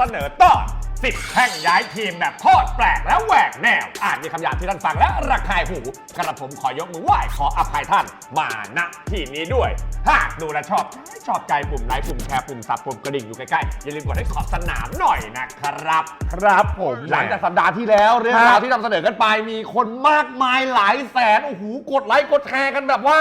เสนอตอนสิบแข่งย้ายทีมแบบโคตรแปลกและแหวกแนว อาจมีคำหยาบที่ท่านฟังและระคายหู กระผมขอยกมือไหว้ขออภัยท่านมาณที่นี้ด้วย หากดูและชอบ ชอบใจปุ่มไลค์ปุ่มแชร์ปุ่มซับปุ่มกระดิ่งอยู่ใกล้ๆ อย่าลืมกดให้ขอบสนามหน่อยนะครับ ครับผมหลังจากสัปดาห์ที่แล้ว เรื่องราวที่นำเสนอกันไปมีคนมากมายหลายแสนโอ้โหกดไลค์กดแชร์กันแบบว่า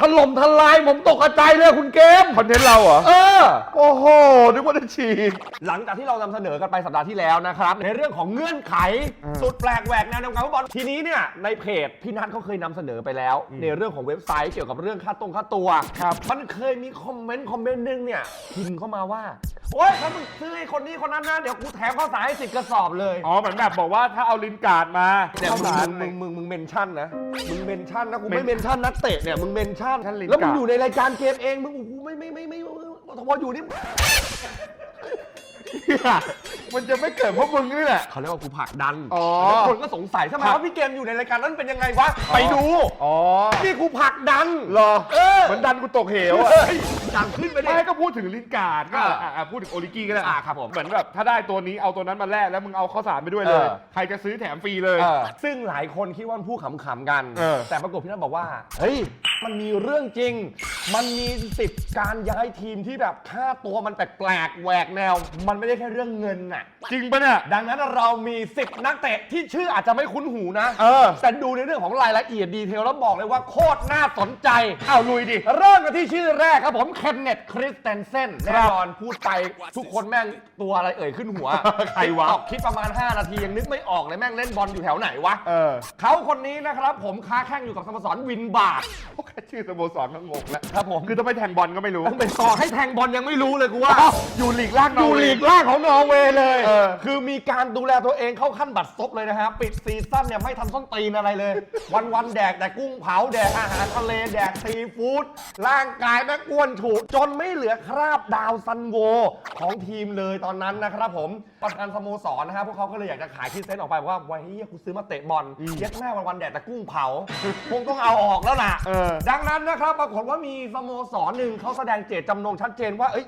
ถล่มทลายผมตกใจเลยคุณเกม คอนเทนต์เราเหรอ เออ โอ้โห นึกว่าจะฉีก หลังจากที่เรานำเสนอกันไปสัปดาห์ที่แล้วนะครับ ในเรื่องของเงื่อนไขอืมสุดแปลกแหวกแนวในวงการฟุตบอลทีนี้เนี่ยในเพจพี่นัทเขาเคยนำเสนอไปแล้ว ในเรื่องของเว็บไซต์เกี่ยวกับเรื่องค่าตรงค่าตัวครับมันเคยมีคอมเมนต์คอมเมนต์หนึงเนี่ยพิมพ์เข้ามาว่าโอ๊ยถ้ามึงซื้อให้คนนี้คนนั้นนะเดี๋ยวกูแถมข้าวสารให้สิบกระสอบเลยอ๋อเหมือนแบบบอกว่าถ้าเอาลินการ์ดมาเนี่ยข้าวมึสารงมึงมึงมึงเมนชั่นนะมึงเมนชั่นนะกูเมนไม่เมนชั่นนักเตะเนี่ยมึงเมนชั่นท่านลินแล้วมึงกาอยู่ในรายการเกมเองมึงโอ้โหไม่ไม่ไม่ไม่พออยู่นี่มันจะไม่เกิดเพราะมึงนี่แหละ เขาเรียกว่ากูผลักดันอ๋อแล้วคนก็สงสัยทำไมว่าพี่เกมอยู่ในรายการนั้นเป็นยังไงวะ ไปดู อ๋อ นี่กูผลักดันรอ เออเหมือนดันกูตกเหวอะ เฮ้ย ดันขึ้นไปดิ ไม่ก็พูดถึงลินการ์ดก็อ่าอะอะพูดถึงโอริกี้ก็ได้อ่าครับผมเหมือนแบบถ้าได้ตัวนี้เอาตัวนั้นมาแลกแล้วมึงเอาข้าวสารไปด้วยเลย เออ ใครจะซื้อแถมฟรีเลย เออซึ่งหลายคนคิดว่ามันพูดขำๆกัน เออ แต่ปรากฏพี่นัทบอกว่า เฮ้ย มันมีเรื่องจริง มันมีสิทธิ์การย้ายทีมที่แบบค่าตัวมันแปลกๆแหวกแนว มันไม่ได้แค่เรื่องเงินน่ะ จริงปะเนี่ย ดังนั้นเรามี10นักเตะที่ชื่ออาจจะไม่คุ้นหูนะ เออ แต่ดูในเรื่องของรายละเอียดดีเทลแล้วบอกเลยว่าโคตรน่าสนใจ เอาลุยดิ เริ่มกันที่ชื่อแรกครับผมเคนเนตคริสเตนเซนครัแน่บนอนพูดไปทุกคนแม่งตัวอะไรเอ่ยขึ้นหัว ใครวะตอบคิดประมาณ 5 นาที ยังนึกไม่ออกเลยแม่งเล่นบอลอยู่แถวไหนวะเออ เขาคนนี้นะครับ ผมค้าแข่งอยู่กับสโมสรวินบาร์โอเคชื่อสโมสรก็งงแล้วครับผม คือถ้าไม่แทงบอลก็ไม่รู้ ต้องเป็นต่อให้แทงบอลยังไม่รู้เลยกูว่า อยู่ลีกล่างอยู่ลีกล่างของนอร์เวย์เลย เออ คือมีการดูแลตัวเองเข้าขั้นบัตรซบเลยนะฮะ ปิดซีซั่นเนี่ยไม่ทำส้นตีนอะไรเลย วันวันๆแดกแต่กุ้งเผาแดกอาหารทะเลแดกซีฟู้ดร่างกายแม่งอ้วนฉูดจนไม่เหลือคราบดาวซันโวของทีมเลยตอนนั้นนะครับผม ประธานสโมสรนะฮะพวกเขาก็เลยอยากจะขายที่เซ็นออกไปว่าไว้เฮียกูซื้อมาเตะบอลเย็ดแม่วันวันๆแดกแต่กุ้งเผา คงต้องเอาออกแล้วล่ะ เออ ดังนั้นนะครับปรากฏว่ามีสโมสรหนึ่งเขาแสดงเจตจำนงชัดเจนว่าเอ้ย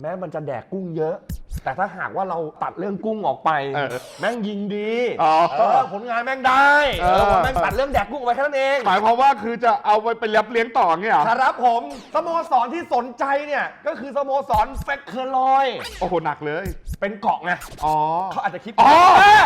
แม้มันจะแดกกุ้งเยอะ แต่ถ้าหากว่าเราตัดเรื่องกุ้งออกไป เออแม่งยิงดีอ๋อเออผลงานแม่งได้เออ เออแม่งตัดเรื่องแดกกุ้งออกไปแค่นั้นเอง หมายความว่าคือจะเอาไปเป็นรับเลี้ยงต่อเงี้ยเหรอครับผมสโมสรที่สนใจเนี่ยก็คือสโมสรเฟกเคอร์ลอย โอ้โหหนักเลย เป็นเกาะไงอ๋อเขาอาจจะคิดอ๋อเย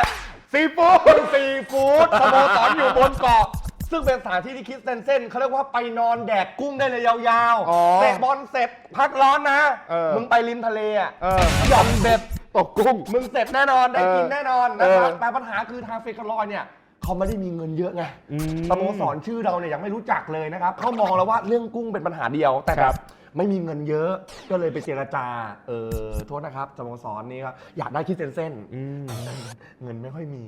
ซีฟู้เป็นดซีฟู้ดสโมสรอยู่บนเกาะ ซึ่งเป็นสถานที่ที่คิดเซนเซนเขาเรียกว่าไปนอนแดกกุ้งได้เลยยาวอ๋อๆเตะบอลเสร็จพักร้อนนะ เออ มึงไปริมทะเลอะเออหย่อนเบ็ด ตกกุ้ง มึงเสร็จแน่นอนได้กินเออแน่นอนนะครับเออ แต่ปัญหาคือทางเฟคลอยเนี่ยเขาไม่ได้มีเงินเยอะไงอืมสโมสรชื่อเราเนี่ยยังไม่รู้จักเลยนะครับเขามองแล้วว่าเรื่องกุ้งเป็นปัญหาเดียวแต่คแบรับบ ไม่มีเงินเยอะก็เลยไปเจรจาเออโทษนะครับสโมสรนี้ครับอยากได้คิดเซนเซนอืมเงินไม่ค่อยมี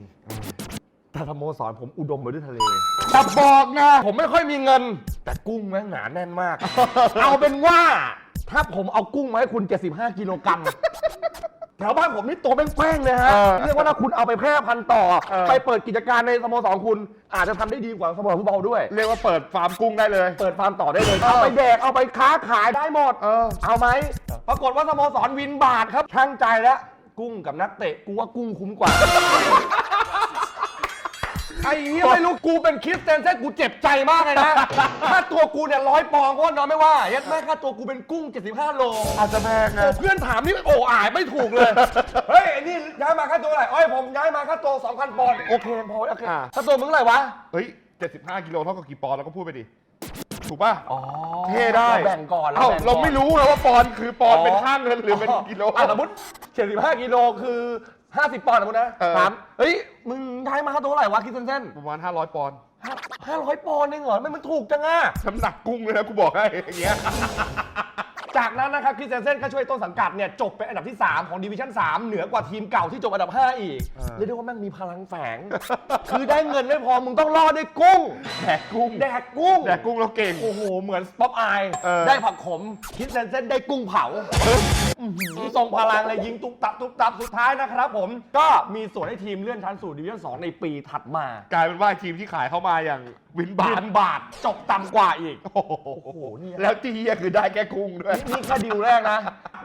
แต่สโมสรผมอุดมไปด้วยทะเลแต่บอกนะผมไม่ค่อยมีเงิน แต่กุ้งแม่งหนาแน่นมาก เอาเป็นว่า ถ้าผมเอากุ้งมาให้คุณ 75 กิโลกรัม แถวบ้านผมนี่ตัวแป้งๆเลยฮะเออเรียกว่าถ้าคุณเอาไปแพร่พันธุ์ต่อ เออ ไปเปิดกิจการในสโมสรคุณ อาจจะทำได้ดีกว่าสโมสรฟุตบอลด้วย เรียกว่าเปิดฟาร์มกุ้งได้เลย เปิดฟาร์มต่อได้เลยเออ เอาไปแดกเอาไปค้าขายได้หมด เออ เอาไหม ปรากฏว่าสโมสรวินบาทครับช่างใจแล้ว กุ้งกับนักเตะกูว่ากุ้งคุ้มกว่า ไอ้เหี้ยไม่รู้กูเป็นคริสเตนเซ่กูเจ็บใจมากเลยนะค่าตัวกูเนี่ยร้อยปองด์ก็นอนไม่ว่ายัดแม่ค่าตัวกูเป็นกุ้ง 75 โลอาจจะแพงโอ้นะเพื่อนถามนี่โอ้อายไม่ถูกเลย เฮ้ยไอ้นี่ย้ายมาค่าตัวเท่าไหร่เอ้ยผมย้ายมาค่าตัว2,000ปอนด์โอเคพอโอเคอ่าค่าตัวมึงเท่าไหร่วะ เฮ้ย 75 กิโลเท่ากับกี่ปอนด์เราก็พูดไปดิ ถูกป่ะอ๋อเท่ได้แบ่งก่อนเอ้าแบ่งก่อน เราไม่รู้นะว่าปอนด์คือปอนด์เป็นค่าเงินหรือเป็นกิโล อะสมมติ75กิโลคือ 50 ปอนด์สมมตินะเออ ถามเฮ้ย มึงย้ายมาค่าตัวเท่าไหร่วะคิดเส้นประมาณ 500 ปอนด์ๆห้าร้อยปอนด์เองเหรอไม่มันถูกจังอะน้ำหนักกุ้งเลยนะกูบอกให้อย่างเงี้ย จากนั้นนะครับคริสเตนเซนก็ช่วยต้นสังกัดเนี่ยจบเป็นอันดับที่ 3 ของดิวิชั่น 3 เหนือกว่าทีมเก่าที่จบอันดับ 5 อีกเออเรียกได้ว่าแม่งมีพลังแฝง คือได้เงินไม่พอมึงต้องรอดด้วยกุ้งแดกกุ้งแดกกุ้งแดกกุ้งเราเก่งโอ้โห เหมือนป๊อปอายเออได้ผักขมคิดเซนเซนได้กุ้งเผาอื้อหือทรงพลังเลยยิงตุ๊บตับตุ๊บตับสุดท้ายนะครับผมก็มีส่วนให้ทีมเลื่อนชั้นสู่ดิวิชั่น2ในปีถัดมา กลายเป็นว่าทีมที่ขายเข้ามาอย่าง วินบาบาททบาทจบต่ำกว่าอีกโอ้โหโอ้โหเนี่ยแล้วที่เฮียคือได้แค่กุ้งด้วย นี่แค่ดิวแรกนะ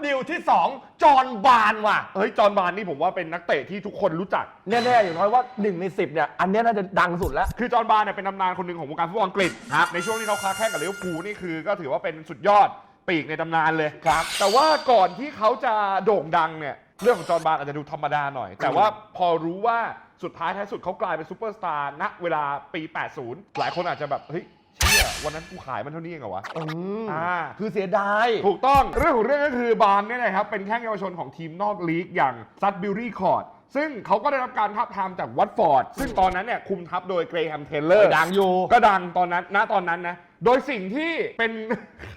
ดิวที่2จอห์นบานว่ะ เฮ้ย จอห์นบานนี่ผมว่าเป็นนักเตะที่ทุกคนรู้จัก แน่ๆ อย่างน้อยว่า 1 ใน 10 เนี่ย อันเนี้ยน่าจะดังสุดแล้ว คือจอห์นบานเนี่ยเป็นตำนานคนหนึ่งของวงการฟุตบอลอังกฤษครับในช่วงที่เขาค้าแข่งกับลิเวอร์พูลนี่คือก็ถือว่าเป็นสุดยอดปีกในตำนานเลยครับ แต่ว่าก่อนที่เขาจะโด่งดังเนี่ย เรื่องของจอห์นบานอาจจะดูธรรมดาหน่อย แต่ว่าพอรู้ว่าสุดท้ายท้ายสุดเขากลายเป็นซูเปอร์สตาร์ณเวลาปี 80 หลายคนอาจจะแบบเฮ้ยเชี่ยวันนั้นกูขายมันเท่านี้เองเหรอวะ อืมอ่า คือเสียดาย ถูกต้องเรื่องของเรื่องก็คือบานเนี่ยนะครับ เป็นแข้งเยาวชนของทีมนอกลีกอย่างซัตบิลลี่คอร์ดซึ่งเขาก็ได้รับการทับทามจากวัตฟอร์ดซึ่งตอนนั้นเนี่ยคุมทัพโดยเกรแฮมเทเลอร์ ดังอยู่ ก็ดังตอนนั้น ณ ตอนนั้นนะ โดยสิ่งที่เป็น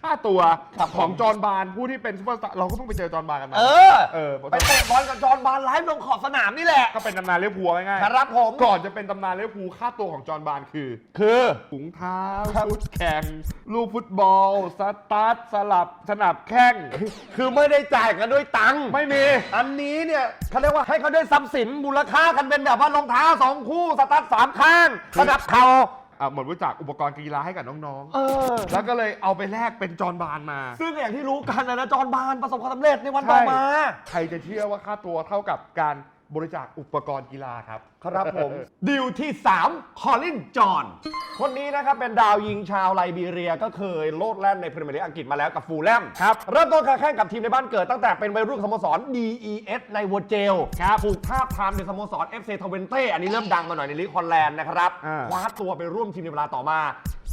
ค่าตัวครับผมของจอห์นบานผู้ที่เป็นซูเปอร์สตาร์เราก็เพิ่งไปเจอจอห์นบานกันมาเออ เออไปเตะบอลกับจอห์นบานไลฟ์ลงขอบสนามนี่แหละ ก็เป็นตำนานเลี้ยวภูลง่ายๆครับผม ก่อนจะเป็นตำนานเลี้ยวภูลค่าตัวของจอห์นบานคือ คือถุงเท้าครับ ชุดแข่งลูกฟุตบอล สตาร์ทสลับสนับแข้งคือไม่ได้จ่ายกันด้วยตังค์ไม่มี อันนี้เนี่ยเขาเรียกว่าให้เขาด้วยทรัพย์สินมูลค่ากันเป็นแบบว่ารองเท้าสองคู่สตาร์ทสามข้างระดับเข่า อะเหมือนบริจาคอุปกรณ์กีฬาให้กับน้องเออ ๆ แล้วก็เลยเอาไปแลกเป็นจอห์นบานมา ซึ่งอย่างที่รู้กันนะนะจอห์นบานประสบความสำเร็จในวันใช่ต่อมา ใครจะเชื่อว่าค่าตัวเท่ากับการ บริจาคอุปกรณ์กีฬาครับครับผม ดิวที่ 3 คอลินจอห์นคนนี้นะครับเป็นดาวยิงชาวไลบีเรียก็เคยโลดแล่นในพรีเมียร์ลีกอังกฤษมาแล้วกับฟูลแลมครับ เริ่มต้นการแข่งกับทีมในบ้านเกิดตั้งแต่เป็นวัยรุ่นสโมสร DES ในวัวเจลครับถูกท้าบทามในสโมสร FC ทเวนเต้อันนี้เริ่มดังมาหน่อยในลีกฮอลแลนด์นะครับอ่าคว้าตัวไปร่วมทีมในเวลาต่อมา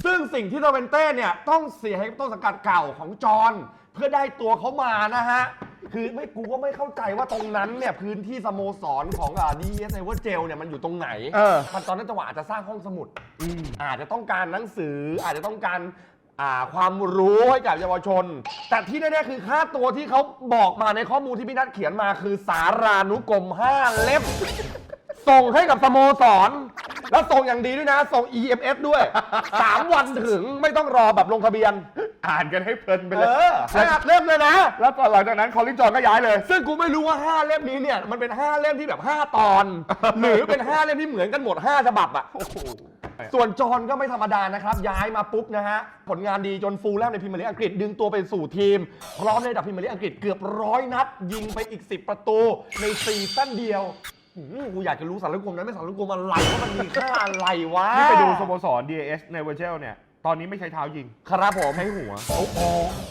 ซึ่งสิ่งที่ทเวนเต้เนี่ยต้องเสียให้กับต้นสังกัดเก่าของจอห์นเพื่อได้ตัวเขามานะฮะ คือไม่กูก็ไม่เข้าใจว่าตรงนั้นเนี่ยพื้นที่สโมสรของอ่า DES ในวัวเจลเนี่ยมันอยู่ตรงไหนเออ มันตอนนั้นจังหวะอาจจะสร้างห้องสมุด อาจจะต้องการหนังสืออาจจะต้องการอ่าความรู้ให้กับเยาวชน แต่ที่แน่ๆคือค่าตัวที่เขาบอกมาในข้อมูลที่พี่นัทเขียนมาคือสารานุกรม5เล่มส่งให้กับสโมสร แล้วส่งอย่างดีด้วยนะ ส่ง EMS ด้วย 3 วันถึงไม่ต้องรอแบบลงทะเบียน อ่านกันให้เพลินไปเอเลยอห้าเล่มเลยนะ แล้วตอนหลังจากนั้นคอลลินจอห์นก็ย้ายเลย ซึ่งกูไม่รู้ว่า 5 เล่มนี้เนี่ย มันเป็น 5 เล่มที่แบบ 5 ตอน หรือเป็น 5 เล่มที่เหมือนกันหมด 5 ฉบับอะส่วนจอห์นก็ไม่ธรรมดานะครับ ย้ายมาปุ๊บนะฮะ ผลงานดีจนฟูลแลมในพรีเมียร์ลีกอังกฤษดึงตัวไปสู่ทีม พร้อมในระดับพรีเมียร์ลีกอังกฤษเกือบร้อยนัด ยิงไปอีก 10 ประตูในซีซั่นเดียว หืมกูอยากจะรู้สารกรมนั้นไม่สารกรมอะไรว่ามันมีค่าอะไรวะนี่ไปดูสโมสร DAS ในเวอร์เจลเนี่ย ตอนนี้ไม่ใช้เท้ายิง ครับผมใช้หัว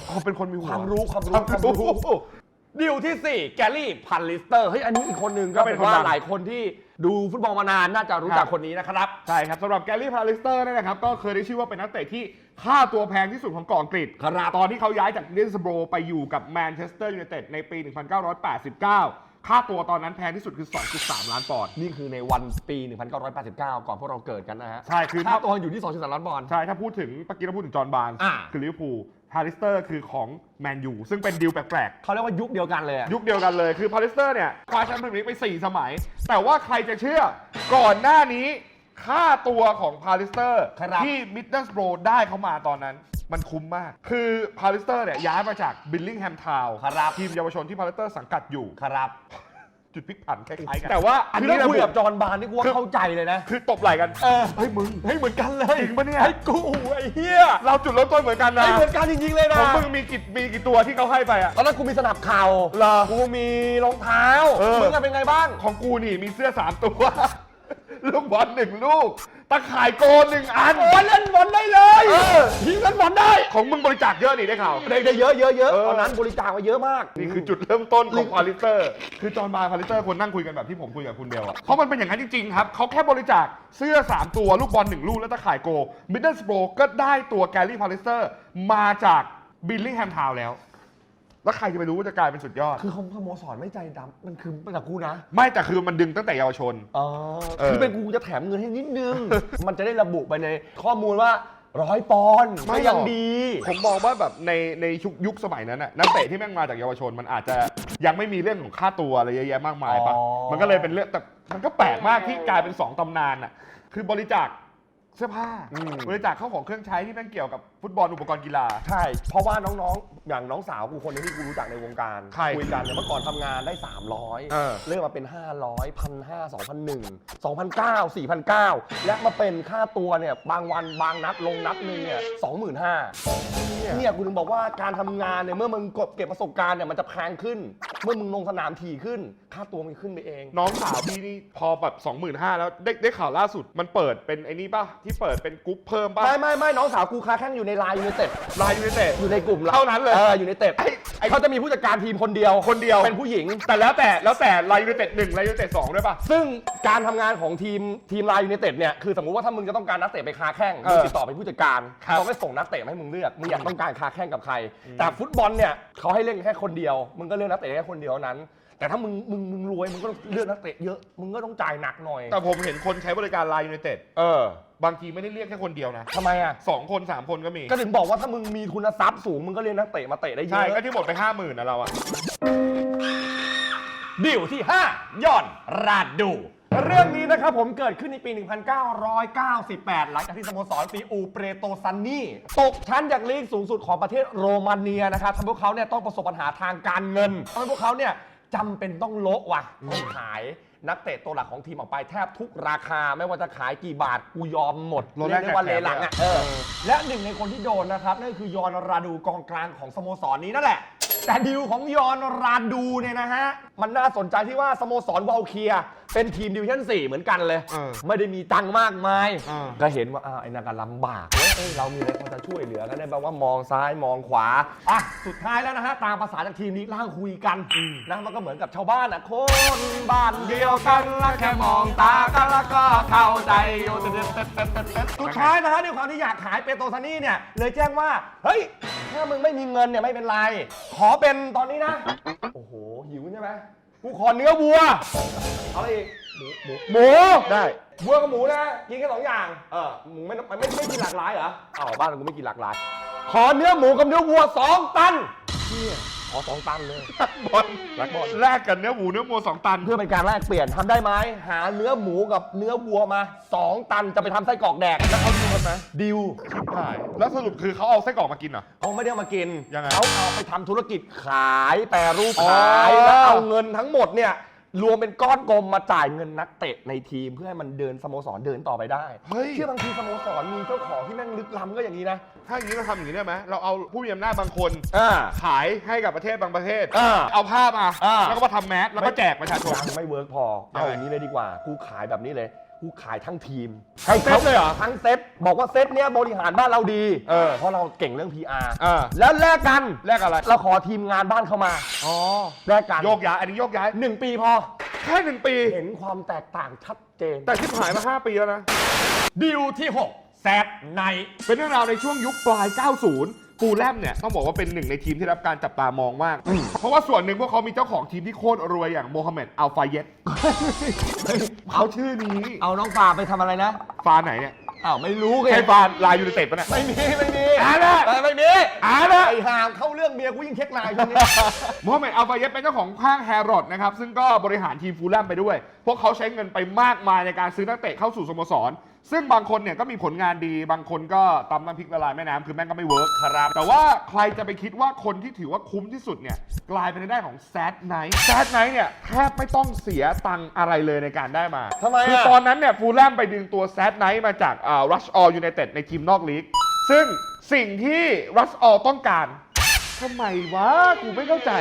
เขาเป็นคนมีหัวความรู้ความรู้ความรู้ดิวที่ 4 แกลลี่พันลิสเตอร์เฮ้ยอันนี้อีกคนหนึ่งก็ก็เป็เป็นนคนว่าดังหลายคนที่ดูฟุตบอลมานานน่าจะรู้จักครับคนนี้นะครับ ใช่ครับสำหรับแกลลี่พาลิสเตอร์เนี่ยนะครับ ก็เคยได้ชื่อว่าเป็นนักเตะที่ค่าตัวแพงที่สุดของเกาะอังกฤษครับตอนที่เขาย้ายจากดิสโบรไปอยู่กับแมนเชสเตอร์ยูไนเต็ดในปี 1989 ค่าตัวตอนนั้นแพงที่สุดคือ 2.3 ล้านปอนด์ นี่คือในวันปี 1989 ก่อนพวกเราเกิดกันนะฮะใช่คือค่าถ้าตัวอยู่ที่ 2.3 ล้านปอนด์ ใช่ ถ้าพูดถึงเมื่อกี้เราพูดถึงจอห์นบาร์นส์อ่า คือลิเวอร์พูลพาลิสเตอร์คือของแมนยูซึ่งเป็นดีลแปลกเขาเรียกว่ายุคเดียวกันเลยอะๆ ยุคเดียวกันเลยคือพาลิสเตอร์เนี่ยคว้าแชมป์พรีเมียร์ลีกไป 4 สมัย แต่ว่าใครจะเชื่อก่อนหน้านี้ ค่าตัวของพาลิสเตอร์ครับ ที่มิดเดิลสโบรได้เขามาตอนนั้น มันคุ้มมาก คือพาลิสเตอร์เนี่ยย้ายมาจากบิลลิงแฮมทาวน์ครับทีมเยาวชนที่พาลิสเตอร์สังกัดอยู่ ครับจุดพลิกผันคล้ายๆกันแต่ว่าอันคือนี้ถ้าคุยระกับจอห์นบาร์นี่กูว่าคือเข้าใจเลยนะคือตบไหล่กันเออเฮ้ยมึงเฮ้ยเหมือนกันเลยจริงปะเนี่ย ไอ้กูไอ้เหี้ยเราจุดเริ่มต้นเหมือนกันนะไอ้เหมือนกันจริงๆเลยนะของมึงมีกี่มีกี่ตัวที่เขาให้ไปอะ ตอนนั้นกูมีสนับเข่าเหรอ กูมีรองเท้าเออ มึงอะเป็นไงบ้าง ของกูนี่มีเสื้อสามตัว ลูกบอลหนึ่งลูก ตะข่ายโกนหนึ่งอัน โอ้ยเล่นบอลได้เลยเออ ยิงเล่นบอลได้ ของมึงบริจาคเยอะนี่ได้ข่าว ได้ได้เยอะเยอะเยอะเออ ตอนนั้นบริจาคมาเยอะมาก นี่คือจุดเริ่มต้นของพาลิสเตอร์ คือจอห์นบาร์พาลิสเตอร์ควรนั่งคุยกันแบบที่ผมคุยกับคุณเดียวอะเพราะมันเป็นอย่างนั้นจริง ๆ ครับ เขาแค่บริจาคเสื้อ 3 ตัวลูกบอลหนึ่งลูก และตะข่ายโกมิดเดิลสโบรก็ได้ตัวแกลลี่พาลิสเตอร์มาจากบิลลิงแฮมทาวน์แล้ว แล้วใครจะไปรู้ว่าจะกลายเป็นสุดยอด คือเขาสโมสรไม่ใจดำมันคือเป็นกับกูนะไม่แต่คือมันดึงตั้งแต่เยาวชนอ๋อเออ คือเป็นกูจะแถมเงินให้นิดนึง มันจะได้ระบุไปในข้อมูลว่าร้อยปอนด์ไม่ก็หรอกยังดี ผมมองว่าแบบในในยุคยุคสมัยนั้นน่ะนักเตะที่แม่งมาจากเยาวชนมันอาจจะยังไม่มีเรื่องของค่าตัวอะไรเยอะแยะมากมายปะอ๋อ มันก็เลยเป็นเรื่องแต่มันก็แปลกมากที่กลายเป็น2ตำนานอะคือบริจาค เสื้อผ้าบริจาคเข้าของเครื่องใช้ที่แม่งเกี่ยวกับฟุตฟุตบอลอุปกรณ์กีฬา ใช่ เพราะว่าน้องๆ อย่างน้องสาวกูคนหนึงที่กูรู้จักในวงการใครคุยกันเนี่ยเมื่อก่อนทำงานได้เออ300เลื่อนมาเป็น 500 1,500 2,001 2,009 4,009 และมาเป็นค่าตัวเนี่ยบางวันบางนัดลงนัดหนึงเนี่ย25,000เนี่ยกูถึงบอกว่าการทำงานเนี่ยเมื่อมึงกบเก็บประสบการณ์เนี่ยมันจะแพงขึ้นเมื่อมึงลงสนามถี่ขึ้น ค่าตัวมันขึ้นไปเอง น้องสาวพี่นี่พอแบบ25,000แล้วได้ได้ข่าวล่าสุดมันเปิดเป็นไอ้นี่ป่ะ ที่เปิดเป็นกรุ๊ปเพิ่มป่ะไม่ไม่ไม่น้องสาวกูค้าแข่งอยู่ในไลน์ยูไนเต็ดไลน์ยูไนเต็ดอยู่ในกลุ่มเท่านั้นเลย เอออยู่ในเต็ดไอ้ไอ้ เขาจะมีผู้จัดการทีมคนเดียวคนเดียว เป็นผู้หญิง แต่แล้วแต่แล้วแต่ไลน์ยูไนเต็ดหนึ่งไลน์ยูไนเต็ดสองด้วยป่ะ ซึ่งการทำงานของทีมทีมไลน์ยูไนเต็ดเนี่ยคือสมมุติว่าถ้ามึงจะต้องการนักเตะไปค้าแข่งเอมึองติดต่อไปผู้จัดการครับ เขาไม่ส่งนักเตะมาให้มึงเลือกมึงอยากต้องการค้าแข่งกับใคร แต่ฟุตบอลเนี่ยเขาให้เล่นแค่คนเดียวมึงก็เลือกนักเตะแค่คนเดียวเท่านั้น แต่ถ้ามึงมึงมึงรวยมึงก็ต้องเลือกนักเตะเยอะมึงก็ต้องจ่ายหนักหน่อยแต่ผมเห็นคนใช้บริการไลน์ยูไนเต็ดเออบางทีไม่ได้เรียกแค่คนเดียวนะทำไมอะสองคนสามคนก็มี ก็ถึงบอกว่าถ้ามึงมีทุนทรัพย์สูงมึงก็เรียกนักเตะมาเตะได้เยใช่อะก็ที่หมดไปห้าหมื่นนะเราอะ ดิวที่ 5 ย่อนราดดู เรื่องนี้นะครับผมเกิดขึ้นในปี 1998 หลังจากที่สโมสรซีอูเปโตซันนี่ ตกชั้นจากลีกสูงสุดของประเทศโรมาเนียนะครับทำให้พวกเขาเนี่ยต้องประสบปัญหาทางการเงินทำให้พวกเขาเนี่ยจำเป็นต้องโละว่ะต้องขายนักเตะตัวหลักของทีมออกไปแทบทุกราคาไม่ว่าจะขายกี่บาทกูยอมหมดโลแรเรียกกได้ว่าเลหลังอะแถมเลยอะเออ และหนึ่งในคนที่โดนนะครับนั่นก็คือยอนราดูกองกลางของสโมสรนี้นั่นแหละ แต่ดีลของยอนราดูเนี่ยนะฮะ มันน่าสนใจที่ว่าสโมสรวอลเคีย เป็นทีมดิวิชั่น4เหมือนกันเลย เออไม่ได้มีตังค์มากมาย เออ ก็เห็นว่าอ้าวไอ้นางก็ลำบากเว้ยเอ้ยเรามีอะไรพอจะช่วยเหลือกันได้บ้างว่ามองซ้ายมองขวาอะสุดท้ายแล้วนะฮะตามภาษาจากทีมนี้ร่างคุยกันนะมันก็เหมือนกับชาวบ้านอะคนบ้านเดียวกันแล้วแค่มองตากันแล้วก็เข้าใจอยู่เต็ดเต็ดเต็ดเต็ดเต็ดสุดท้ายนะฮะด้วยความที่อยากขายเปโตรซานี่เนี่ยเลยแจ้งว่าเฮ้ยถ้ามึงไม่มีเงินเนี่ยไม่เป็นไร ขอเป็นตอนนี้นะ โอ้โหหิวใช่ไหม กูขอเนื้อวัว เอาอะไรอีกหมูหมูหมูได้วัวกับหมูนะ กินแค่สองอย่าง เออหมูไม่ไม่ไม่ไม่กินหลากหลายเหรออ้าวบ้านกูไม่กินหลากหลาย ขอเนื้อหมูกับเนื้อวัวสองตันเนี่ยขอสองตันเลยบอลบอลแลกกันเนื้อหมูเนื้อวัวสองตัน เพื่อเป็นการแลกเปลี่ยนทำได้ไหมหาเนื้อหมูกับเนื้อวัวมาสองตันจะไปทำไส้กรอกแดกแล้วเขาดูกั นไหมดิวใช่แล้วสรุปคือเขาเอาไส้กรอกมากินเหรอ เขาไม่ได้เอามากินยังไงเขาเอาไปทำธุรกิจขายแปรรูปอ๋อขายแล้วเอาเงินทั้งหมดเนี่ยรวมเป็นก้อนกลมมาจ่ายเงินนักเตะในทีมเพื่อให้มันเดินสโมสรเดินต่อไปได้เฮ้ย เชื่อบางทีสโมสรมีเจ้าของที่แม่งลึกล้ำก็อย่างนี้นะถ้าอย่างนี้เราทำอย่างนี้ได้ไหมเราเอาผู้มีอำนาจบางคน อ่า ขายให้กับประเทศบางประเทศ อ่าเอาภาพมาอ่า แล้วก็มาทำแมสแล้วก็แจกประชาชน ยังไม่เวิร์กพอยังเอาไงอย่างนี้เลยดีกว่า กูขายแบบนี้เลย กูขายทั้งทีมทั้งเซตเลยเหรอ ทั้งเซตบอกว่าเซตเนี้ยบริหารบ้านเราดี เออเพราะเราเก่งเรื่อง PR เออ แล้วแลกกันแลกอะไร เราขอทีมงานบ้านเข้ามาอ๋อแลกกันโยกย้ายอันนี้โยกย้ายหนึ่งปีพอ แค่หนึ่งปี เห็นความแตกต่างชัดเจน แต่ที่ผ่านมา 5 ปีแล้วนะ ดิวที่ 6 แซดในเป็นเรื่องราวในช่วงยุคปลาย 90 ฟูลแลมเนี่ยต้องบอกว่าเป็นหนึ่งในทีมที่รับการจับตามองมาก เพราะว่าส่วนหนึ่งพวกเขามีเจ้าของทีมที่โคตรรวยอย่างโมฮัมเหม็ดอัลฟาเยตเขาชื่อนี้เอาน้องฟาไปทำอะไรนะฟาไหนเนี่ยอ้าวไม่รู้ไงใช่ฟาลายยูไนเต็ดปะเนี่ยไม่มีไม่มีอ่านะเออไม่มีอ่านะไอ้ห่างเข้าเรื่องเมียกูยิ่งเช็คไลน์ช่วงนี้ โมฮัมเหม็ดอัลฟาเยตเป็นเจ้าของห้างแฮร์รอดนะครับซึ่งก็บริหารทีมฟูลแลมไปด้วย พวกเขาใช้เงินไปมากมายในการซื้อนักเตะเข้าสู่สโมสร ซึ่งบางคนเนี่ยก็มีผลงานดี บางคนก็ตำน้ำพริกละลายแม่น้ำคือแม่งก็ไม่เวิร์กครับ แต่ว่าใครจะไปคิดว่าคนที่ถือว่าคุ้มที่สุดเนี่ยกลายเป็นในได้านของแซดไนท์แซดไนท์เนี่ยแทบไม่ต้องเสียตังค์อะไรเลยในการได้มาทำไมอะ คือตอนนั้นเนี่ยฟูลแลมไปดึงตัวแซดไนท์มาจากอ่ารัชออลยูไนเต็ดในทีมนอกลีกซึ่งสิ่งที่รัชออลต้องการทำไมวะกูไม่เข้าใจ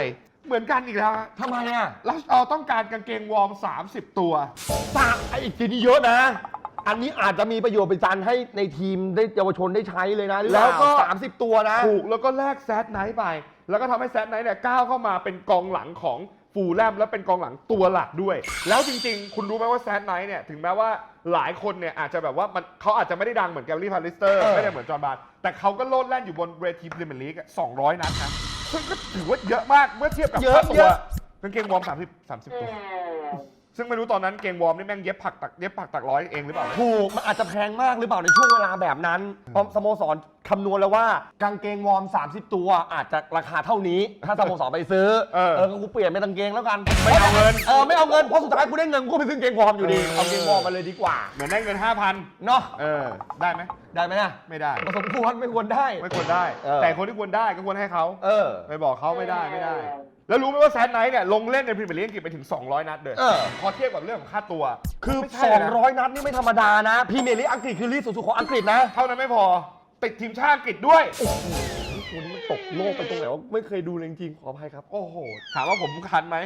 เหมือนกันอีกแล้วฮะ ทำไมอะลัชออต้องการกางเกงวอร์ม 30 ตัว สากไอ้อีกทีนี้เยอะนะ อันนี้อาจจะมีประโยชน์เป็นการให้ในทีมได้เยาวชนได้ใช้เลยนะหรือเปาแล้วก็ สามสิบตัวนะ ถูกแล้วก็แลกแซดไนท์ไป แล้วก็ทำให้แซดไนท์เนี่ยก้าวเข้ามาเป็นกองหลังของฟูลแลมและเป็นกองหลังตัวหลักด้วย แล้วจริงๆ คุณรู้ไหมว่าแซดไนท์เนี่ยถึงแม้ว่าหลายคนเนี่ยอาจจะแบบว่ามันเขาอาจจะไม่ได้ดังเหมือนแกลลี่พาริสเตอร์ เออ ไม่ได้เหมือนจอห์นบาร์แต่เขาก็โลดแล่นอยู่บนเวทีพรีเมียร์ลีกอะ200นัดนะซึ่งก็ถือว่าเยอะมากเมื่อเทียบกับเยอะค่าตัเยวอะ กางเกงวอร์ม30 30ตัว ซึ่งไม่รู้ตอนนั้นเกงวอร์มนี่แม่งเย็บผักตักเย็บผักตักร้อยเองหรือเปล่า ถูกมันอาจจะแพงมากหรือเปล่าในช่วงเวลาแบบนั้นเพราะสโมสรคำนวณแล้วว่ากางเกงวอร์ม 30 ตัวอาจจะราคาเท่านี้ ถ้าสโมสรไปซื้อเออเออก็กูเปลี่ยนเป็นกางเกงแล้วกันไม่เอาเงิน เออไม่เอาเงินเพราะสุดท้ายกูได้เงินกูก็ไปซื้อกางเกงวอร์มอยู่ดีเออเอากางเกงวอร์มมาเลยดีกว่าเหมือนได้เงิน 5,000 เนาะเออ ได้ไหม ได้ไหมนะไม่ได้ผสมควรไม่ควรได้ ไม่ควรได้ เออ แต่คนที่ควรได้ก็ควรให้เขาเออ ไปบอกเขาไม่ได้ไม่ได้ แล้วรู้ไหมว่าแซดไนท์เนี่ยลงเล่นในพรีเมียร์ลีกอังกฤษไปถึง 200 นัดเลยเออ พอเทียบกับเรื่องของค่าตัวคือ ไม่ใช่นะ200 นัดนี่ไม่ธรรมดานะพรีเมียร์ลีกอังกฤษคือลีกสูงสุดของอังกฤษนะ เท่านั้นไม่พอ ติดทีมชาติอังกฤษด้วยนี่คุณมันตกโลกไปตรงไหนวะไม่เคยดูเลยจริงๆขออภัยครับ โอ้โห ถามว่าผมทันไหม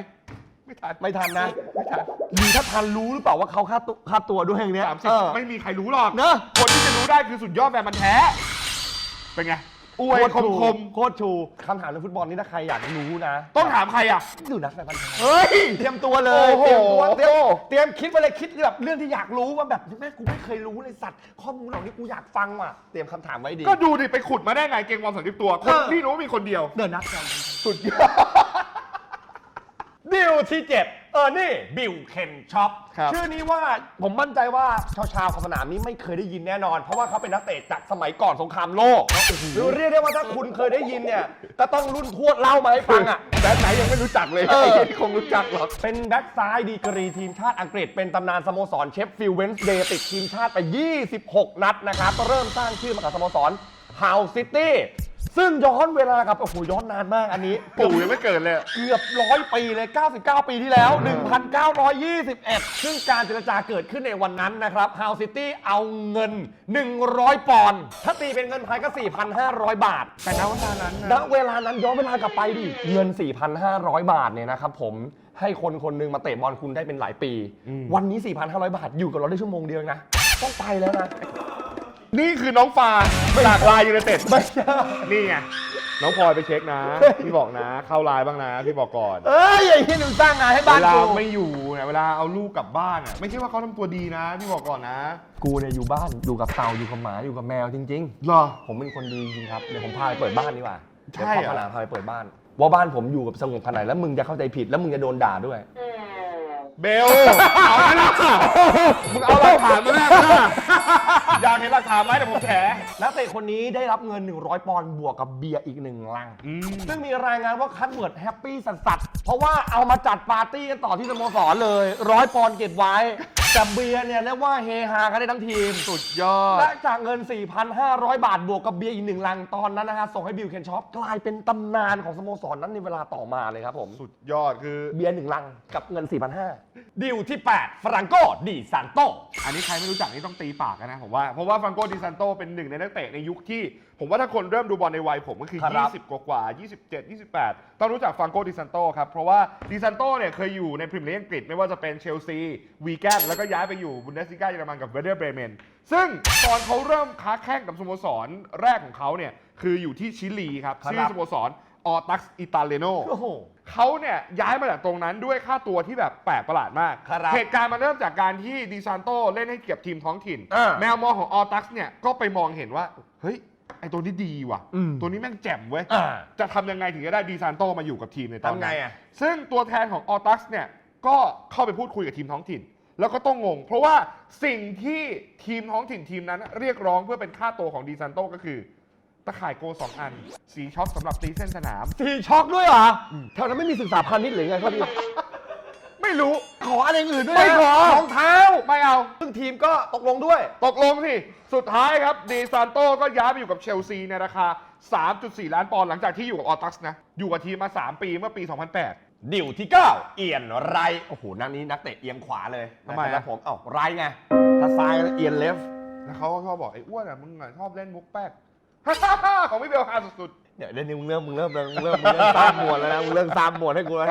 ไม่ทันไม่ทันนะไม่ทันหรือถ้าทันรู้หรือเปล่าว่าเขาค่าตัวค่าตัวด้วยอย่างเนี้ยสามสิบเออไม่มีใครรู้หรอก เนอะ คนที่จะรู้ได้คือสุดยอดแฟนมันธุ์แท้ เป็นไง อวยคมคมโคตรชูคำถามเรื่องฟุตบอลนี่ถ้าใครอยากรู้นะๆต้องถามใครอะดูนักแฟนพันธ์แท้เฮ้ยเตรียมตัวเลยโอ้โหเตรียมตัวเตรียมเตรียมคิดไปเลยคิดแบบเรื่องที่อยากรู้ว่าแบบแม่กูไม่เคยรู้เลยสัตว์ข้อมูลเหล่านี้กูอยากฟังว่ะเตรียมคำถามไว้ดี ก็ดูดิไปขุดมาได้ไงเกงวอลสามสิบตัว คนเออที่รู้ว่ามีคนเดียวเดินนักแฟนพันธ์แท้สุดยอด ดิวที่เจ็ดเออนี่บิวเคนช็อปครับชื่อนี้ว่าผมมั่นใจว่าชาวชาวๆของสนามนี้ไม่เคยได้ยินแน่นอน เพราะว่าเขาเป็นนักเตะจากสมัยก่อนสงครามโลกหรือเรียกได้ว่าถ้าคุณเคยได้ยินเนี่ยก็ต้องรุ่นทวดเล่ามาให้ฟังอะ แบทไหนยังไม่รู้จักเลยเออ ไอ้ที่คงรู้จักหรอก เป็นแบ็กซ้ายดีกรีทีมชาติอังกฤษ เป็นตำนานสโมสรเชฟฟิลด์เวนส์เดย์ติดทีมชาติไป 26 นัดนะครับ เริ่มสร้างชื่อมากับสโมสรฮาวซิตี้ ซึ่งย้อนเวลากับโอ้โหย้อนนานมากอันนี้ ปู่ยังไม่เกิดเลยเกือบร้อยปีเลย 99 ปีที่แล้ว 1921 ซึ่งการเจรจาเกิดขึ้นในวันนั้นนะครับ ฮาวซิตี้เอาเงิน 100 ปอนด์ถ้าตีเป็นเงินไทยก็ 4,500 บาท แต่ณเวลานั้นณนะเวลานั้นย้อนเวลากลับไปดิ เงิน 4,500 บาทเนี่ยนะครับผมให้คนคนหนึงมาเตะบอลคุณได้เป็นหลายปี วันนี้ 4,500 บาทอยู่กับเราได้ชั่วโมงเดียวเองนะ ต้องไปแล้วนะ นี่คือน้องฟาจากลายยูไนเต็ดไม่ใช่ นี่ไง น้องพลอยไปเช็คนะ พี่บอกนะ เข้าไลน์บ้างนะ พี่บอกก่อน เอ้ยไอ้ที่หนูสร้างงานให้บ้านเวลากูไม่อยู่เนี่ยเวลาเอาลูกกลับบ้านอะ ไม่ใช่ว่าเขาทำตัวดีนะ พี่บอกก่อนนะกูเนี่ยอยู่บ้านอยู่กับเต่าอยู่กับหมาอยู่กับแมวจริงเหรอ ๆ ผมเป็นคนดีจริงๆครับเดี๋ยวผมพาไปเปิดบ้านดีกว่าใช่เดี๋ยวเหรอพ่อขนาดพาไปเปิดบ้าน ว่าบ้านผมอยู่กับสงบขนาดไหนแล้วมึงจะเข้าใจผิดแล้วมึงจะโดนด่าด้วย เบล เอาไหมล่ะมึงเอาหลักฐานมาแลกนะ อยากเห็นหลักฐานไหมเดี๋ยวผมแฉนักเตะคนนี้ได้รับเงิน 100 ปอนด์บวกกับเบียร์อีกหนึ่งลัง ซึ่งมีรายงานว่าคัตเวิร์ดแฮปปี้สัสๆเพราะว่าเอามาจัดปาร์ตี้กันต่อที่สโมสรเลยร้อยปอนด์เก็บไว้แต่เบียร์เนี่ยเรียกว่าเฮฮากันได้ทั้งทีม สุดยอด และจากเงิน 4,500 บาท บวกกับเบียร์อีกหนึ่งลังตอนนั้นนะฮะส่งให้บิลเคนช็อปกลายเป็นตำนานของสโมสรนั้นในเวลาต่อมาเลยครับผมสุดยอดคือ เบียร์หนึ่งลังกับเงิน 4,500ดิวที่ 8 ฟรังโกดิซานโต อันนี้ใครไม่รู้จักนี่ต้องตีปากกันนะผมว่า เพราะว่าฟรังโกดิซันโตเป็นหนึ่งในนักเตะในยุคที่ ผมว่าถ้าคนเริ่มดูบอลในวัยผมก็คือ ครับ 20 กว่ากว่า27 28 ต้องรู้จักฟรังโกดิซันโตครับ เพราะว่าดิซันโตเนี่ยเคยอยู่ในพรีเมียร์ลีกอังกฤษไม่ว่าจะเป็นเชลซี วีแกนแล้วก็ย้ายไปอยู่บุนเดสลิก้าเยอรมันกับเวเดอร์เบรเมน ซึ่งตอนเขาเริ่มค้าแข่งกับสโมสรแรกของเขาเนี่ยคืออยู่ที่ชิลีครับครับ ชื่อสโมสรออตักอิตาเลโน โอ้โห เขาเนี่ยย้ายมาจากตรงนั้นด้วยค่าตัวที่แบบแปลกประหลาดมาก ครับ เหตุการณ์มันเริ่มจากการที่ดิซานโตเล่นให้เกียบทีมท้องถิ่น อ่า แมวมองของออตักเนี่ยก็ไปมองเห็นว่า เฮ้ย ไอตัวนี้ดีว่ะ อืม ตัวนี้แม่งแจ่มเว้ย อ่า จะทำยังไงถึงจะได้ดิซานโตมาอยู่กับทีมในตอนทำไงนั้นอะซึ่งตัวแทนของออตักเนี่ยก็เข้าไปพูดคุยกับทีมท้องถิ่น แล้วก็ต้องงง เพราะว่าสิ่งที่ทีมท้องถิ่นทีมนั้นเรียกร้องเพื่อเป็นค่าตัวของดิซานโตก็คือตะข่ายโกสองอัน สีช็อปสำหรับตีเส้นสนาม ทีช็อกด้วยเหรออแถวนั้นไม่มีศึกษาพันธุ์นิดหรือไงครับพี่ ไม่รู้ ขออะไรอย่างอื่นด้วยไม่นะขอ รองเท้าไม่เอา ซึ่งทีมก็ตกลงด้วย ตกลงสิสุดท้ายครับดีซานโตก็ย้ายไปอยู่กับเชลซีในราคา 3.4 ล้านปอนด์หลังจากที่อยู่กับออตัสนะ อยู่กับทีมมา 3 ปีเมื่อปี 2008 ดิวที่ 9 เอียนไรโอ้โหนักนี้นักเตะเอียงขวาเลยทำไมอะ นะครับผมเอ้าไรไงถ้าซ้ายก็เอียนเลฟ แล้วเขาก็ชอบบอกไอ้อ้วนอะมึงอะชอบเล่นมุกแป๊ก ของพี่เบลฮาสุด เดี๋ยวเดี๋ยวนี้มึงเริ่มมึงเริ่มมึงเริ่มมึงเริ่มตามหมวดแล้วนะมึงเริ่มตามหมวดให้กูแล้ว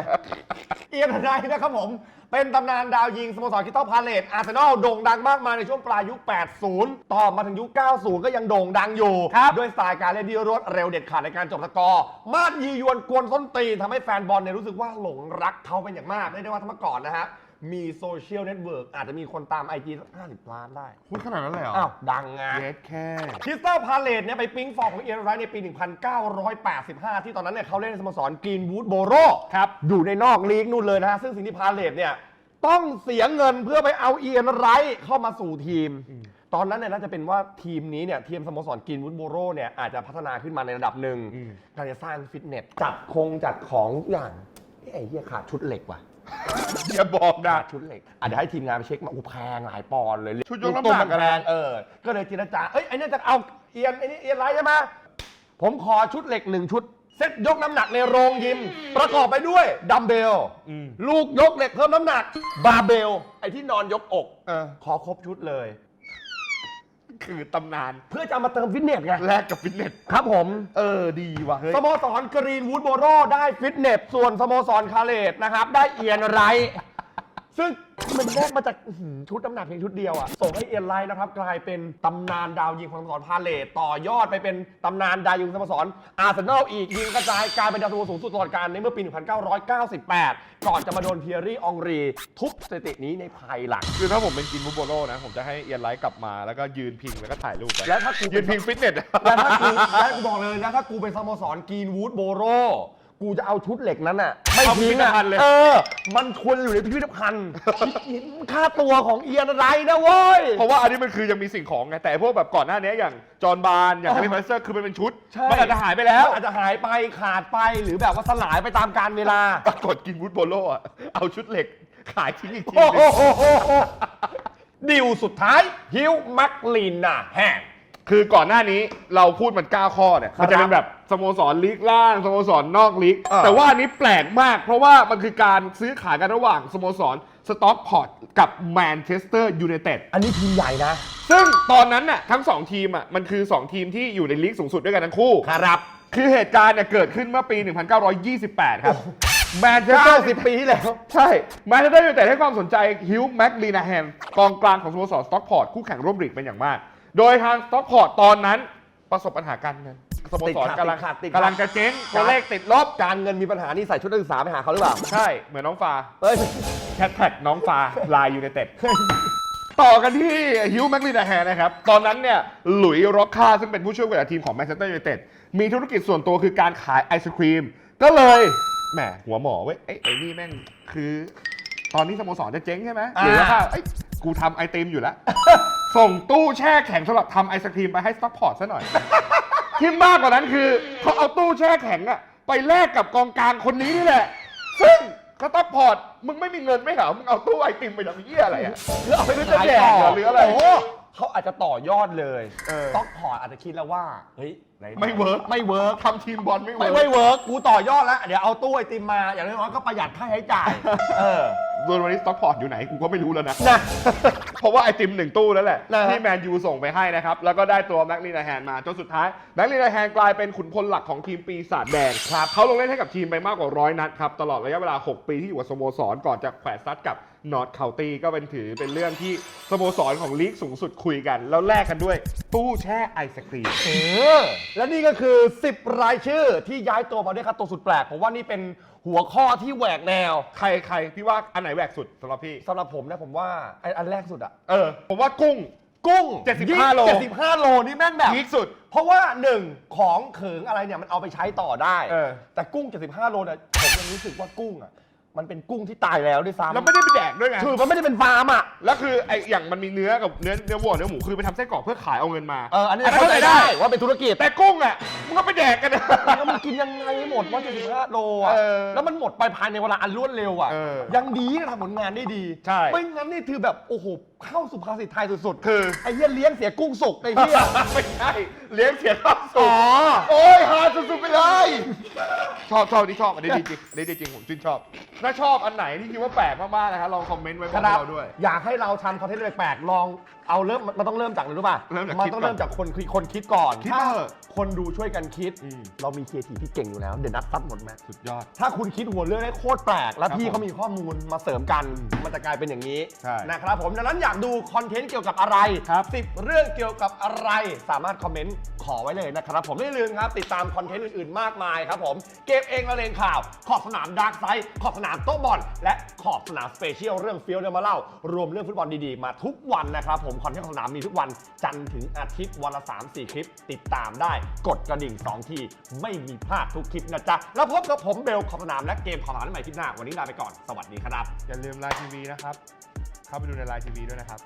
เอียนไรนะครับผม เป็นตำนานดาวยิงสโมสรคริสตัลพาเลตอาร์เซนอลโด่งดังมากมายในช่วงปลายยุค 80 ต่อมาถึงยุค 90 ก็ยังโด่งดังอยู่ด้วยสไตล์การเล่นที่รวดเร็วเด็ดขาดในการจบสกอร์มาดยียวนกวนส้นตีนทำให้แฟนบอลเนี่ยรู้สึกว่าหลงรักเขาเป็นอย่างมากเรียกได้ว่าถ้าเมื่อก่อนนะฮะ มีโซเชียลเน็ตเวิร์กอาจจะมีคนตามไอจีสักห้าสิบล้านได้ๆพูดขนาดนั้นเลยเหรออ้าวดังไง เยสแค่คริสตัลพาเลตเนี่ยไปปิ๊งฟอร์มของเอียนไรท์ในปี 1985 ที่ตอนนั้นเนี่ยเขาเล่นในสโมสรกรีนวูดโบโรครับอยู่ในนอกลีกนู่นเลยนะฮะ ซึ่งสิ่งที่พาเลตเนี่ยต้องเสียเงินเพื่อไปเอาเอียนไรท์เข้ามาสู่ทีม ตอนนั้นเนี่ยน่าจะเป็นว่าทีมนี้เนี่ยทีมสโมสรกินวุฒโบโรเนี่ยอาจจะพัฒนาขึ้นมาในระดับหนึ่งอืม การจะสร้างฟิตเนสจัดคงจัดของทุกอย่างเอ้ยไอ้เหี้ยขาดชุดเหล็กว่ะ อย่าบอกนะขาดชุดเหล็กอะเดี๋ยวให้ทีมงานไปเช็คมาอู้แพงหลายปอนด์เลยชุดยกน้ำหนักตุ้มแพงเออ ก็เลยจินตนาการเอ้ยไอ้เนี่ยจะเอาเอียนไอ้นี่เอียนไรท์ใช่ไหมผมขอชุดเหล็กหนึ่งชุด เซ็ตยกน้ำหนักในโรงยิม ประกอบไปด้วยดัมเบลอืมลูกยกเหล็กเพิ่มน้ำหนัก บาร์เบล ไอ้ที่นอนยกอก เออ ขอครบชุดเลย คือตำนานเพื่อจะเอามาเติมฟิตเนสไงแลกกับฟิตเนส ครับผม เออดีว่ะเฮ้ย สโมสรกรีนวูดโบโรได้ฟิตเนส ส่วนสโมสรคาเลตนะครับ ได้เอียนไรท์ ซึ่งมันแยกมาจากอื้อหือชุดน้ำหนักเพียงชุดเดียวอะส่งให้เอียนไรท์นะครับกลายเป็นตำนานดาวยิงของสโมสรพาเลตต่อยอดไปเป็นตำนานดาวยิงสโมสรอาร์เซนอลอีกยิงกระจายกลายเป็นดาวซัวสูงสุดตลอดการในเมื่อปี 1998 ก่อนจะมาโดนเพียรี่องรี ทุบสถิตินี้ในภายหลัง คือถ้าผมเป็นกินมุโบโรนะ ผมจะให้เอียนไลท์กลับมาแล้วก็ยืนพิงแล้วก็ถ่ายรูปไว้แล้วถ้ากูยืนพิงฟิตเนส แล้วถ้ากูแล้วกูบอกเลยนะถ้ากูเป็นสโมสรกรีนวูดโบโร กูจะเอาชุดเหล็กนั้นอะไม่เอาพิทิ้พิงธอะภัณฑ์เลย เออ มันควรอยู่ในพิพิธภัณฑ์คิดค่าตัวของเอียนอะไรนะเว้ย เพราะว่าอันนี้มันคือยังมีสิ่งของไง แต่พวกแบบก่อนหน้านี้อย่างจอห์นบาร์นอย่างอ๋อแฮร์รี่พอตเตอร์คือมันเป็นชุดใช่มันอาจจะหายไปแล้วอาจจะหายไปขาดไปหรือแบบว่าสลายไปตามกาลเวลา ปรากฏกินวุฒโบโลอะเอาชุดเหล็กขายทิ้งอีกทีโอ้หนึงโหดิวสุดท้ายฮิวมักลินน่ะแฮง คือก่อนหน้านี้เราพูดมัน 9 ข้อเนี่ย ครับมันจะเป็นแบบ สโมสรลีกล่างสโมสรนอกลีกเออแต่ว่าอันนี้แปลกมาก เพราะว่ามันคือการซื้อขายกันระหว่างสโมสรสต็อกพอร์ตกับแมนเชสเตอร์ยูไนเต็ด อันนี้ทีมใหญ่นะ ซึ่งตอนนั้นน่ะทั้ง 2 ทีมอะมันคือ 2 ทีมที่อยู่ในลีกสูงสุดด้วยกันทั้งคู่ ครับ คือเหตุการณ์เนี่ยเกิดขึ้นเมื่อปี 1928 ครับแมนเชสเตอร์90 ปีที่แล้ว ใช่แมนเชสเตอร์ยูไนเต็ดให้ความสนใจฮิวแม็กลีนาแฮนกองกลางของสโมสรสต็อกพอร์ตคู่แข่งร่วมลีกเป็นอย่างมาก โดยทางสต็อกพอร์ตตอนนั้นประสบปัญหาการเงิน สโมสรกำลังติดขัดติดขัด กำลังจะเจ๊งตัวเลขติดลบ การเงินมีปัญหานี่ใส่ชุดนักศึกษาไปหาเขาหรือเปล่าใช่เหมือนน้องฟ้า เฮ้ย แฮชแท็กน้องฟ้าลายยูไนเต็ด ต่อกันที่ฮิวแม็กลีนาแฮนนะครับ ตอนนั้นเนี่ย หลุยส์ร็อกคาซึ่งเป็นผู้ช่วยผู้จัดการทีมของแมนเชสเตอร์ยูไนเต็ดมีธุรกิจส่วนตัวคือการขายไอศครีม ก็เลยแหมหัวหมอเว้ยไอ้ไอ้นี่แม่งคือ ตอนนี้สโมสรจะเจ๊งใช่ไหมอ่าหรือว่าไอ้ยกูทำไอติมอยู่แล้ว ส่งตู้แช่แข็งสำหรับทำไอศครีมไปให้สต็อกพอร์ตซะหน่อย ที่มากกว่านั้นคือเขาเอาตู้แช่แข็งอะไปแลกกับกองกลางคนนี้นี่แหละ ซึ่งสต็อกพอร์ตมึงไม่มีเงินไม่เหรอมึงเอาตู้ไอติมไปทำเหี้ยอะไรอะหรือเอาไปหรือจะแดกเหรอหรืออะไรโโเขาอาจจะต่อยอดเลยเออต้องพอร์ตอาจจะคิดแล้วว่าเฮ้ยหนไม่เวิร์กไม่เวิร์กทำทีมบอลไม่เวิไม่ร์กไม่เวิร์กกูต่อยอดแล้ว เดี๋ยวเอาตู้ไอติมมา อย่างน้อยๆก็ประหยัดค่าใช้จ่าย เออส่วนวันนี้สต็อกพอร์ตอยู่ไหนกูก็ไม่รู้แล้วนะ นะ เพราะว่าไอติมหนึ่งตู้แล้วแหละ นะฮะที่แมนยูส่งไปให้นะครับ แล้วก็ได้ตัวแม็กลีนาแฮนมาจนสุดท้ายแม็กลีนาแฮนกลายเป็นขุนพลหลักของทีมปีศาจแดงครับเขาลงเล่นให้กับทีมไปมากกว่าร้อยนัดครับ ตลอดระยะเวลา 6 ปีที่อยู่กับสโมสรก่อนจะแขวนซัดกับ นอร์ทเคาตี้ก็เป็นถือเป็นเรื่องที่สโมสรของลีกสูงสุดคุยกัน แล้วแลกกันด้วย ตู้แช่ไอศครีม เออและนี่ก็คือ 10 รายชื่อที่ย้ายตัวมาด้วยค่าตัวสุดแปลกผมว่านี่เป็นหัวข้อที่แหวกแนวใครใครพี่ว่าอันไหนแหวกสุดสำหรับพี่ สำหรับผมนะผมว่าไอ้อันแรกสุดอะเออ ผมว่ากุ้ง กุ้ง75โล 75โลนี่แม่งแบบ พีคสุด เพราะว่าหนึ่งของเขิงอะไรเนี่ยมันเอาไปใช้ต่อได้ เออ แต่กุ้ง 75 โลเนี่ยผมยังรู้สึกว่ากุ้งอะ มันเป็นกุ้งที่ตายแล้วด้วยซ้ำแล้วไม่ได้ไปแดกด้วยไง คือมันไม่ได้เป็นฟาร์มอะ แล้วคือไออย่างมันมีเนื้อกับเนื้อเนื้อวัวเนื้อหมูคือไปทำไส้กรอกเพื่อขายเอาเงินมาเอออันนี้เข้าใจได้ว่าเป็นธุรกิจ แต่กุ้งอะมึงก็ไปแดกกันนะ แล้วมันกินยังไงหมดว่า75โลอะ เออแล้วมันหมดไปภายในเวลาอันรวดเร็วอะ เออยังดีที่ทำผลงานได้ดีใช่ ไม่งั้นนี่คือแบบ โอ้โห เข้าสุภาษิตไทยสุดๆ คือไอ้เหี้ยเลี้ยงเสียกุ้งสุกไอ้เหี้ย ไม่ใช่เลี้ยงเสียข้าวสุอ๋กอโอ้ยฮาสุดๆไปเลย ชอบชอบที่ชอบอันนี้ดีจริงอันนี้ดีจริงผมชื่นชอบถ้าชอบอันไหนที่คิดว่าแปลกมากๆนะครับลองคอมเมนต์ไว้บอกเราด้วย อยากให้เราทำคอนเทนต์แปลกๆลองเอาเริ่มมันต้องเริ่มจากอะไรรู้ป่ะเริ่มจากมันคิดต้องก่อนเริ่มจากคนคิดคนคิดก่อนคิดถ้ามาเถอะคนดูช่วยกันคิด อืม เรามีเคทีที่เก่งอยู่แล้ว เดี๋ยวนัดซัดหมดแม็กสุดยอด ถ้าคุณคิดหัวเรื่องได้โคตรแปลก แล้วครับพี่ผมเขามีข้อมูลมาเสริมกัน มันจะกลายเป็นอย่างนี้ใช่นะครับผมดังนั้นอยากดูคอนเทนต์เกี่ยวกับอะไรครับ สิบเรื่องเกี่ยวกับอะไรสามารถคอมเมนต์ขอไว้เลยนะครับผมไม่ลืมครับติดตามคอนเทนต์อื่นๆมากมายครับผมเกมเองละเลงข่าวขอบสนามดาร์กไซด์ขอบสนามามโต๊ะบอลและขอบสนามสเปเชียลเรื่องฟิลเนี่ยมาเล่ารวมเรื่องฟุตบอลดีๆ มาทุกวันนะครับผมคอนเทนต์ของสนามมีทุกวันจันทร์ถึงอาทิตย์วันละ 3-4 คลิป ติดตามได้กดกระดิ่ง 2 ที ไม่มีพลาดทุกคลิปนะจ๊ะ แล้วพบกับผมเบลขอบสนามและเกมขอบสนามได้ใหม่คลิปหน้าวันนี้ลาไปก่อนสวัสดีครับ อย่าลืมไลน์ทีวีนะครับ เข้าไปดูในไลน์ทีวีด้วยนะครับ